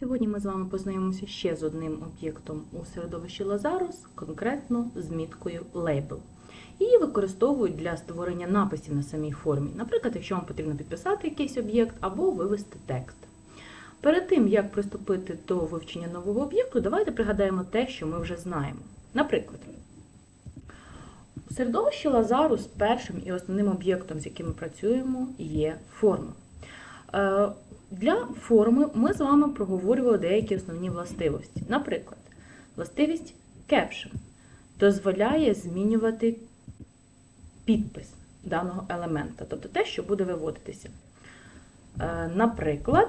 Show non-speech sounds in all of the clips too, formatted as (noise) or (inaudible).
Сьогодні ми з вами познайомимося ще з одним об'єктом у середовищі Lazarus, конкретно з міткою Label. Її використовують для створення написів на самій формі, наприклад, якщо вам потрібно підписати якийсь об'єкт або вивести текст. Перед тим, як приступити до вивчення нового об'єкту, давайте пригадаємо те, що ми вже знаємо. Наприклад, у середовищі Lazarus першим і основним об'єктом, з яким ми працюємо, є форма. Е, Для форми ми з вами проговорювали деякі основні властивості. Наприклад, властивість caption дозволяє змінювати підпис даного елемента, тобто те, що буде виводитися. Е, Наприклад,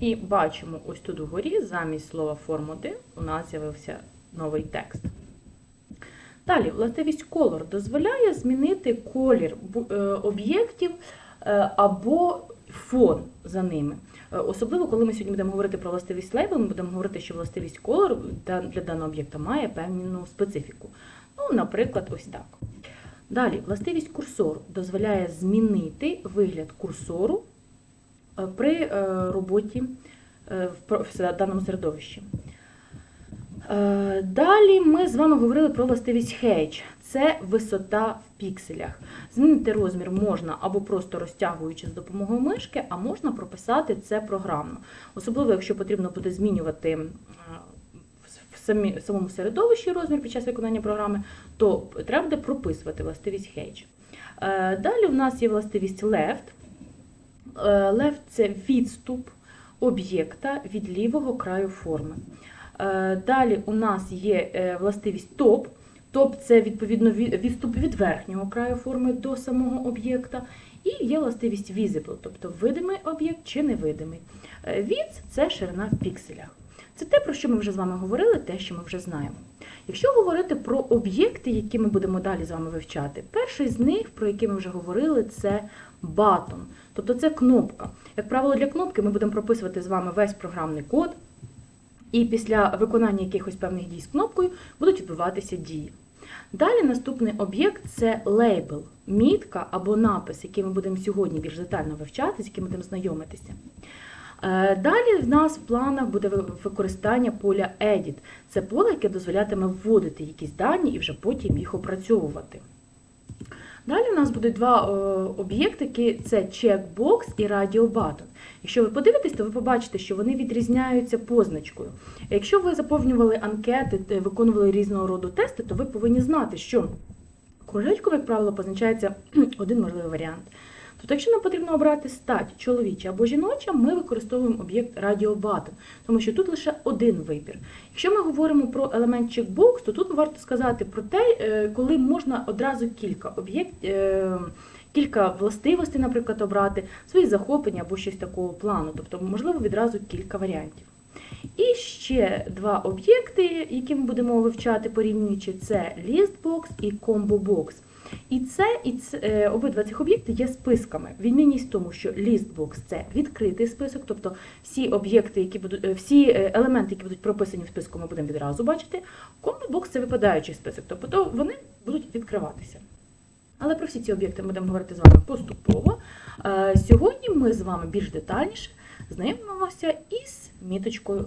і бачимо ось тут вгорі, замість слова форм 1 у нас з'явився новий текст. Далі, властивість color дозволяє змінити колір е, об'єктів е, або фон за ними. Е, Особливо, коли ми сьогодні будемо говорити про властивість label, ми будемо говорити, що властивість та- для даного об'єкта має певну специфіку. Ну, наприклад, ось так. Далі, властивість курсору дозволяє змінити вигляд курсору при роботі в даному середовищі. Е, Далі ми з вами говорили про властивість Hedge. Це висота в пікселях. Змінити розмір можна або просто розтягуючи з допомогою мишки, а можна прописати це програмно. Особливо, якщо потрібно буде змінювати е, в самому середовищі розмір під час виконання програми, то треба буде прописувати властивість Hedge. Е, Далі в нас є властивість Left. Left – це відступ об'єкта від лівого краю форми. Е, Далі у нас є е, властивість топ. Топ це відповідно ві- відступ від верхнього краю форми до самого об'єкта. І є властивість visible, тобто видимий об'єкт чи невидимий. Е, Width – це ширина в пікселях. Це те, про що ми вже з вами говорили, те, що ми вже знаємо. Якщо говорити про об'єкти, які ми будемо далі з вами вивчати, перший з них, про який ми вже говорили, це button, тобто це кнопка. Як правило, для кнопки ми будемо прописувати з вами весь програмний код, і після виконання якихось певних дій з кнопкою будуть відбуватися дії. Далі наступний об'єкт це лейбл, мітка або напис, який ми будемо сьогодні більш детально вивчати, з яким будемо знайомитися. Е, Далі в нас в планах буде використання поля Edit. Це поле, яке дозволятиме вводити якісь дані і вже потім їх опрацьовувати. Далі у нас будуть два е, об'єктики: це чекбокс і радіобатон. Якщо ви подивитесь, то ви побачите, що вони відрізняються позначкою. Якщо ви заповнювали анкети, виконували різного роду тести, то ви повинні знати, що кружечком, як правило, позначається (clears throat) один можливий варіант. Тобто, якщо нам потрібно обрати стать чоловіча або жіноча, ми використовуємо об'єкт радіобатон, тому що тут лише один вибір. Якщо ми говоримо про елемент checkbox, то тут варто сказати про те, е, коли можна одразу кілька об'єкт, е, кілька властивостей, наприклад, обрати, свої захоплення або щось такого плану, тобто, можливо, відразу кілька варіантів. І ще два об'єкти, які ми будемо вивчати порівнюючи, це listbox і combobox. І це, і це е, обидва цих об'єкти є списками. Відмінність в тому, що listbox – це відкритий список, тобто всі об'єкти, які будуть, е, всі е, елементи, які будуть прописані в списку, ми будемо відразу бачити. Combobox – це випадаючий список, тобто вони будуть відкриватися. Але про всі ці об'єкти ми будемо говорити з вами поступово. Сьогодні ми з вами більш детальніше знайомимося із міточкою.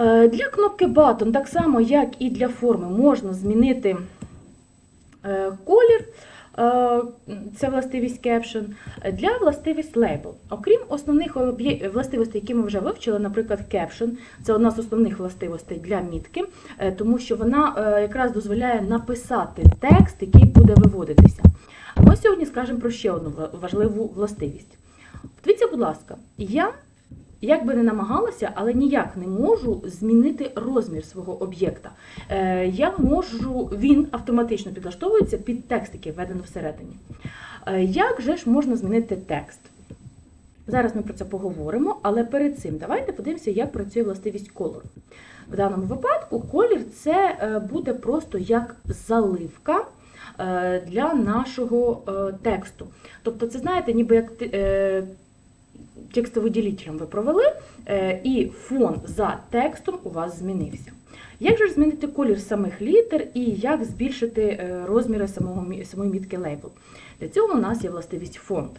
Е, Для кнопки Button, так само як і для форми, можна змінити колір. Е, Це властивість Caption. Для властивість Label. Окрім основних властивостей, які ми вже вивчили, наприклад, Caption, це одна з основних властивостей для мітки, е, тому що вона е, якраз дозволяє написати текст, який буде виводитися. А ми сьогодні скажемо про ще одну важливу властивість. Дивіться, будь ласка, я як би не намагалася, але ніяк не можу змінити розмір свого об'єкта. Е, я можу, він автоматично підлаштовується під текст, який введено всередині. Е, як же ж можна змінити текст? Зараз ми про це поговоримо, але перед цим давайте подивимося, як працює властивість кольору. В даному випадку колір це е, буде просто як заливка для нашого тексту. Тобто, це знаєте, ніби як текстовиділителем ви провели, і фон за текстом у вас змінився. Як же змінити колір самих літер і як збільшити е, розміри самого, самої мітки лейбл? Для цього у нас є властивість фонд.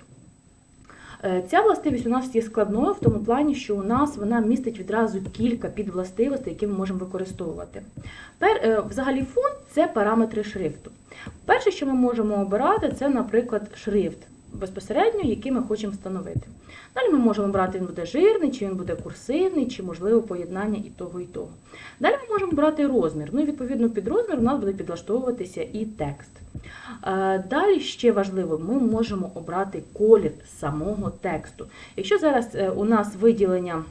Е, Ця властивість у нас є складною в тому плані, що у нас вона містить відразу кілька підвластивостей, які ми можемо використовувати. Пер, е, взагалі фонд це параметри шрифту. Перше, що ми можемо обирати, це, наприклад, шрифт безпосередньо, який ми хочемо встановити. Далі ми можемо брати, він буде жирний, чи він буде курсивний, чи можливо поєднання і того, і того. Далі ми можемо брати розмір. Ну і відповідно під розмір у нас буде підлаштовуватися і текст. Е, Далі ще важливо, ми можемо обрати колір самого тексту. Якщо зараз е, у нас виділення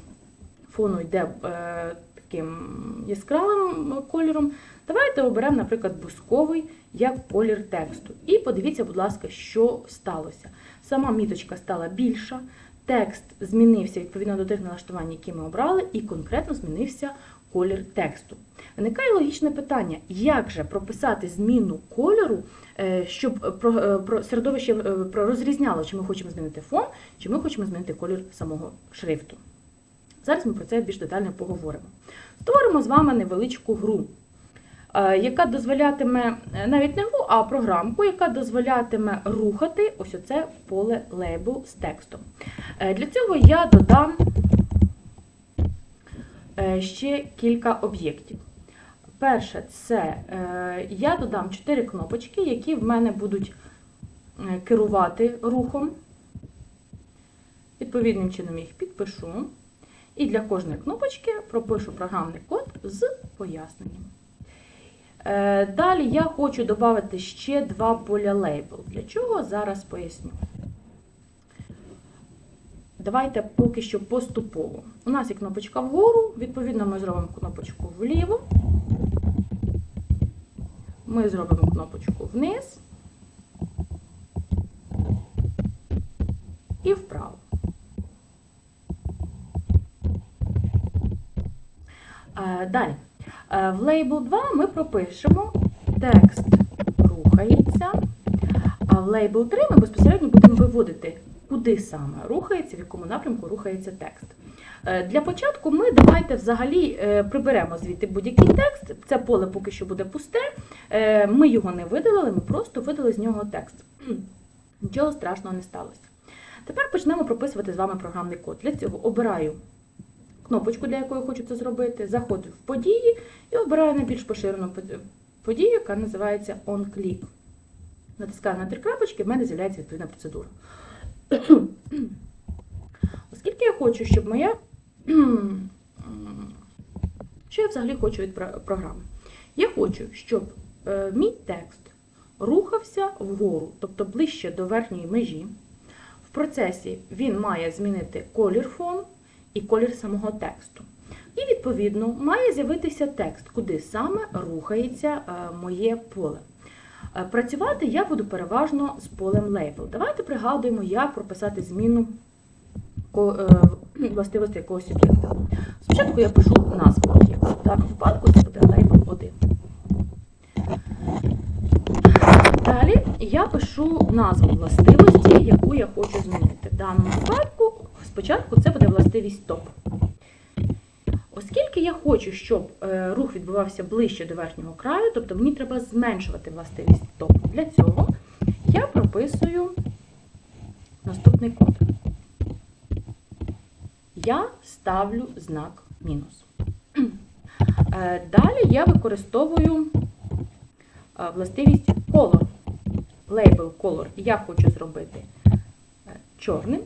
фону йде е, таким яскравим кольором, давайте оберемо, наприклад, бусковий як колір тексту. І подивіться, будь ласка, що сталося. Сама міточка стала більша, текст змінився відповідно до тих налаштувань, які ми обрали, і конкретно змінився колір тексту. Виникає логічне питання, як же прописати зміну кольору, е, щоб е, середовище е, розрізняло, чи ми хочемо змінити фон, чи ми хочемо змінити колір самого шрифту. Зараз ми про це більш детально поговоримо. Створимо з вами невеличку гру, е, яка дозволятиме е, навіть не гру, а програмку, яка дозволятиме рухати ось оце поле лейбл з текстом. Е, Для цього я додам ще кілька об'єктів. Перше, це я додам 4 кнопочки, які в мене будуть керувати рухом. Відповідним чином їх підпишу. І для кожної кнопочки пропишу програмний код з поясненням. Е, Далі я хочу додати ще два поля лейбл. Для чого зараз поясню. Давайте поки що поступово. У нас є кнопочка вгору, відповідно, ми зробимо кнопочку вліво. Ми зробимо кнопочку вниз і вправо. Е, Далі. Е, В лейбл 2 ми пропишемо текст рухається, а в лейбл 3 ми безпосередньо будемо виводити, куди саме рухається, в якому напрямку рухається текст. Е, Для початку ми давайте взагалі е, приберемо звідти будь-який текст. Це поле поки що буде пусте. Ми його не видалили, ми просто видали з нього текст. Нічого страшного не сталося. Тепер почнемо прописувати з вами програмний код. Для цього обираю кнопочку, для якої хочу це зробити, заходжу в події і обираю найбільш поширену подію, яка називається OnClick. Натискаю на три крапочки, в мене з'являється відповідна процедура. (clears throat) Оскільки я хочу, щоб моя. (clears throat) Що я взагалі хочу від програми? Я хочу, щоб е, мій текст рухався вгору, тобто ближче до верхньої межі. В процесі він має змінити колір фон і колір самого тексту. І, відповідно, має з'явитися текст, куди саме рухається е, моє поле. Е, Працювати я буду переважно з полем Label. Давайте пригадуємо, як прописати зміну е, властивості якогось об'єкта. Спочатку я пишу назву об'єкта. В даному випадку це буде Label 1. Далі я пишу назву властивості, яку я хочу змінити. В даному випадку спочатку це буде властивість топ. Оскільки я хочу, щоб е, рух відбувався ближче до верхнього краю, тобто мені треба зменшувати властивість топ. Для цього я прописую наступний код. Я ставлю знак мінус. Е, Далі я використовую е, властивість color. Label color я хочу зробити чорним.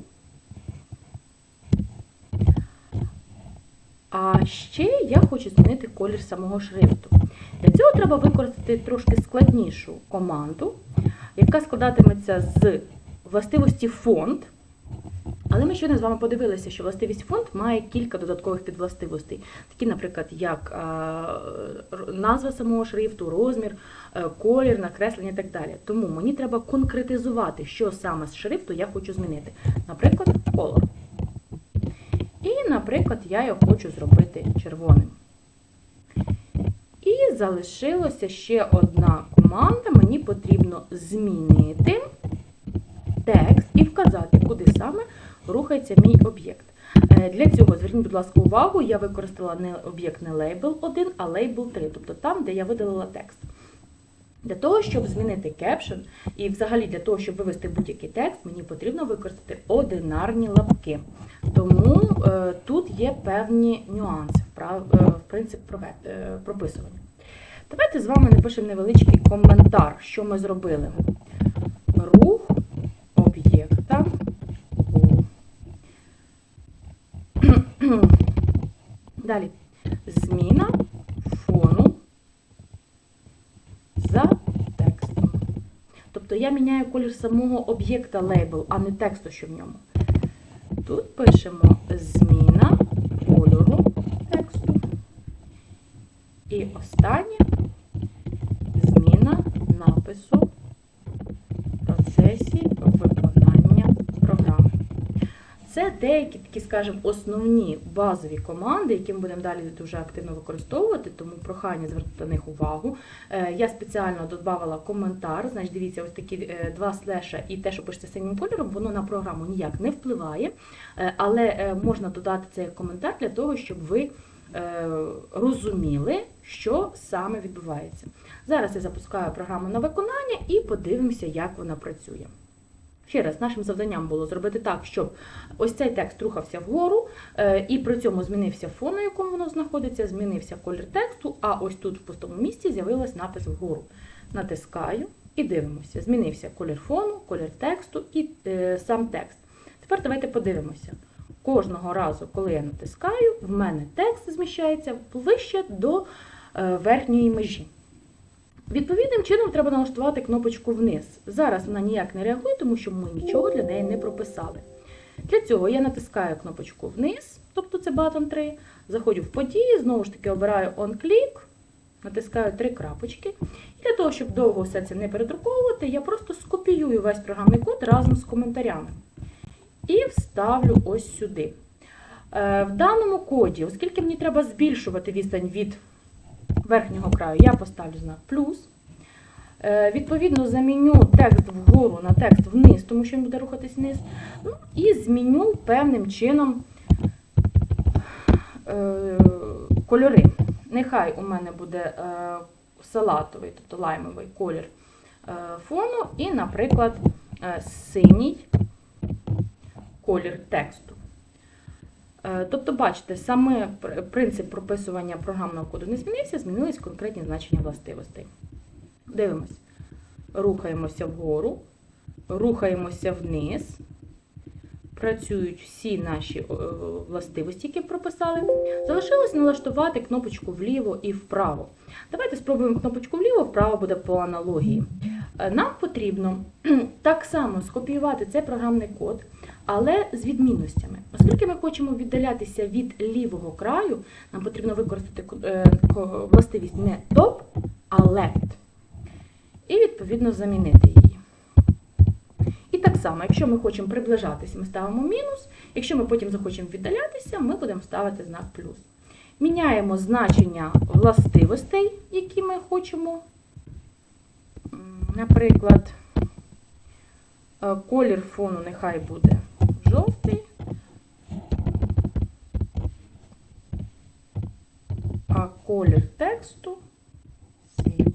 А ще я хочу змінити колір самого шрифту. Для цього треба використати трошки складнішу команду, яка складатиметься з властивості фонд. Але ми щойно з вами подивилися, що властивість фонд має кілька додаткових підвластивостей, такі, наприклад, як назва самого шрифту, розмір, е, колір, накреслення і так далі. Тому мені треба конкретизувати, що саме з шрифту я хочу змінити. Наприклад, color. І, наприклад, я його хочу зробити червоним. І залишилася ще одна команда. Мені потрібно змінити текст і вказати, куди саме рухається мій об'єкт. Е, Для цього зверніть, будь ласка, увагу, я використала не об'єкт не label 1, а label 3, тобто там, де я видалила текст. Для того, щоб змінити кепшн, і взагалі для того, щоб вивести будь-який текст, мені потрібно використати одинарні лапки. Тому е, тут є певні нюанси в, е, принцип е, прописування. Давайте з вами напишемо невеличкий коментар, що ми зробили. Рух об'єкта у (clears throat) Далі. Зміна фону за текстом. Тобто я міняю колір самого об'єкта лейбл, а не тексту, що в ньому. Тут пишемо зміна кольору тексту. І останнє зміна напису в процесі виконання програми. Це деякі такі, скажімо, основні базові команди, які ми будемо далі дуже активно використовувати, тому прохання звернути на них увагу. Е, Я спеціально додавала коментар. Значить, дивіться, ось такі е, два слеша і те, що пишеться синім кольором, воно на програму ніяк не впливає, Е, але можна додати цей коментар для того, щоб ви розуміли, що саме відбувається. Зараз я запускаю програму на виконання і подивимося, як вона працює. Ще раз, нашим завданням було зробити так, щоб ось цей текст рухався вгору, е, і при цьому змінився фон, на якому воно знаходиться, змінився колір тексту, а ось тут в пустому місці з'явилась напис вгору. Натискаю і дивимося. Змінився колір фону, колір тексту і е, сам текст. Тепер давайте подивимося. Кожного разу, коли я натискаю, в мене текст зміщається ближче до е, верхньої межі. Відповідним чином треба налаштувати кнопочку вниз. Зараз вона ніяк не реагує, тому що ми нічого для неї не прописали. Для цього я натискаю кнопочку вниз, тобто це батон 3, заходжу в події, знову ж таки обираю on-click, натискаю три крапочки. І для того, щоб довго все це не передруковувати, я просто скопіюю весь програмний код разом з коментарями. І вставлю ось сюди. Е, В даному коді, оскільки мені треба збільшувати відстань від верхнього краю, я поставлю знак плюс. Е, Відповідно, заміню текст вгору на текст вниз, тому що він буде рухатись вниз. Ну, і зміню певним чином е, кольори. Нехай у мене буде е, салатовий, тобто лаймовий колір фону, і, наприклад, синій колір тексту. Е, Тобто, бачите, саме принцип прописування програмного коду не змінився, змінились конкретні значення властивостей. Дивимось. Рухаємося вгору, рухаємося вниз. Працюють всі наші е, властивості, які прописали. Залишилось налаштувати кнопочку вліво і вправо. Давайте спробуємо кнопочку вліво, вправо буде по аналогії. Е, Нам потрібно (clears throat) так само скопіювати цей програмний код, але з відмінностями. Оскільки ми хочемо віддалятися від лівого краю, нам потрібно використати ко- е, властивість не top, а left. І відповідно замінити її. І так само, якщо ми хочемо приближатися, ми ставимо мінус. Якщо ми потім захочемо віддалятися, ми будемо ставити знак плюс. Міняємо значення властивостей, які ми хочемо. Наприклад, е, колір фону нехай буде жовтий, а колір тексту синій.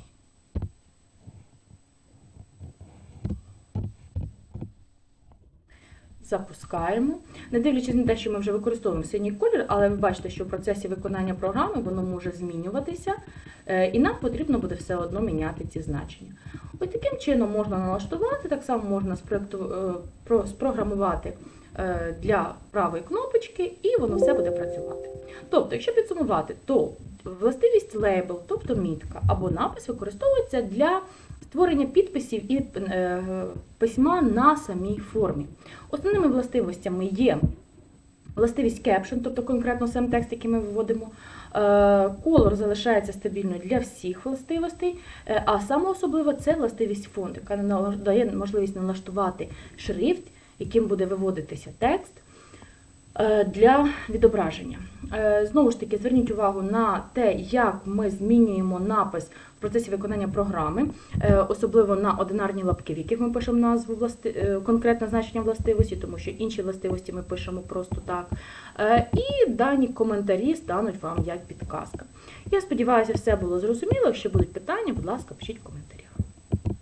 Запускаємо. Не дивлячись на те, що ми вже використовуємо синій колір, але ви бачите, що в процесі виконання програми воно може змінюватися, е, і нам потрібно буде все одно міняти ці значення. Ось таким чином можна налаштувати, так само можна е, про- спрограмувати е, для правої кнопочки, і воно все буде працювати. Тобто, якщо підсумувати, то властивість лейбл, тобто мітка або напис, використовується для створення підписів і е, письма на самій формі. Основними властивостями є властивість caption, тобто конкретно сам текст, який ми виводимо. Е, Колор залишається стабільною для всіх властивостей, е, а саме особливо це властивість фонду, яка дає можливість налаштувати шрифт, яким буде виводитися текст. для відображення. Е, Знову ж таки, зверніть увагу на те, як ми змінюємо напис в процесі виконання програми, е, особливо на одинарні лапки, в яких ми пишемо назву власти... е, конкретне значення властивості, тому що інші властивості ми пишемо просто так. І дані коментарі стануть вам як підказка. Я сподіваюся, все було зрозуміло. Якщо будуть питання, будь ласка, пишіть коментарі.